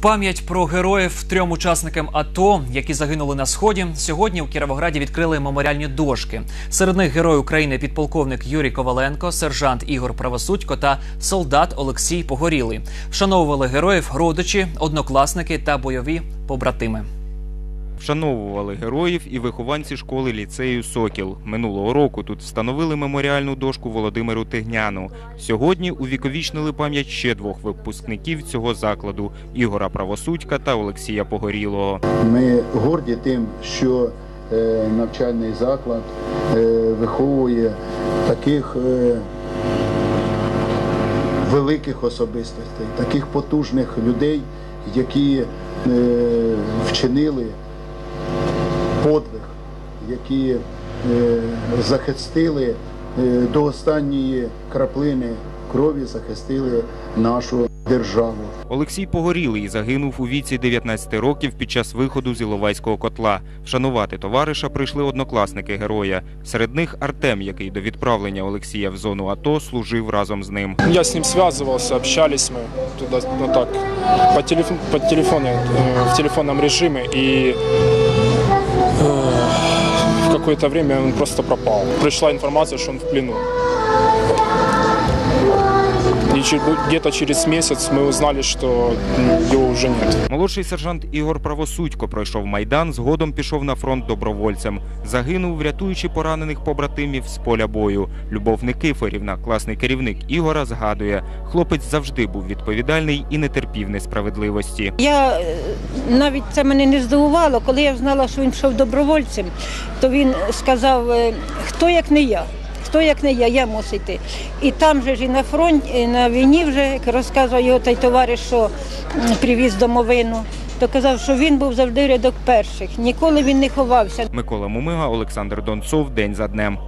пам'ять про героїв трьом учасникам АТО, які загинули на сході. Сьогодні у Кіровограді відкрили меморіальні дошки. Серед них герой України підполковник Юрій Коваленко, сержант Ігор Правосудько та солдат Олексій Погорілий. Вшановували героїв родичі, однокласники та бойові побратими. Вшановували героїв і вихованці школи ліцею Сокіл. Минулого року тут встановили меморіальну дошку Володимиру Тигняну. Сьогодні увіковічнили пам'ять ще двох випускників цього закладу Ігора Правосудька та Олексія Погорілого. Ми горді тим, що е, навчальний заклад е, виховує таких е, великих особистостей, таких потужних людей, які е, вчинили подвиг, які е, захистили е, до останньої краплини крові, захистили нашу державу. Олексій Погорілий загинув у віці 19 років під час виходу з Іловайського котла. Вшанувати товариша прийшли однокласники героя. Серед них Артем, який до відправлення Олексія в зону АТО служив разом з ним. Я с ним связывался, общались мы туда, ну так, по, телеф- по телефону, э, в телефонном режиме, и э, в какое-то время он просто пропал. Пришла информация, что он в плену. И че- где-то через месяц мы узнали, что м, его уже нет. Молодший сержант Ігор Правосудько пройшов майдан, згодом пішов на фронт добровольцем. Загинув, врятуючи поранених побратимів з поля бою. Любов Никифорівна, класний керівник Ігора, згадує, хлопець завжди був відповідальний і не терпів несправедливості. Я е, навіть це мене не здивувало, коли я знала, що він пішов добровольцем, то він сказав, е, хто як не я. Хто як не я, я мусить йти. І там же ж і на фронті, і на війні вже, як розказував його той товариш, що привіз домовину, то казав, що він був завжди рядок перших. Ніколи він не ховався. Микола Мумига, Олександр Донцов. День за днем.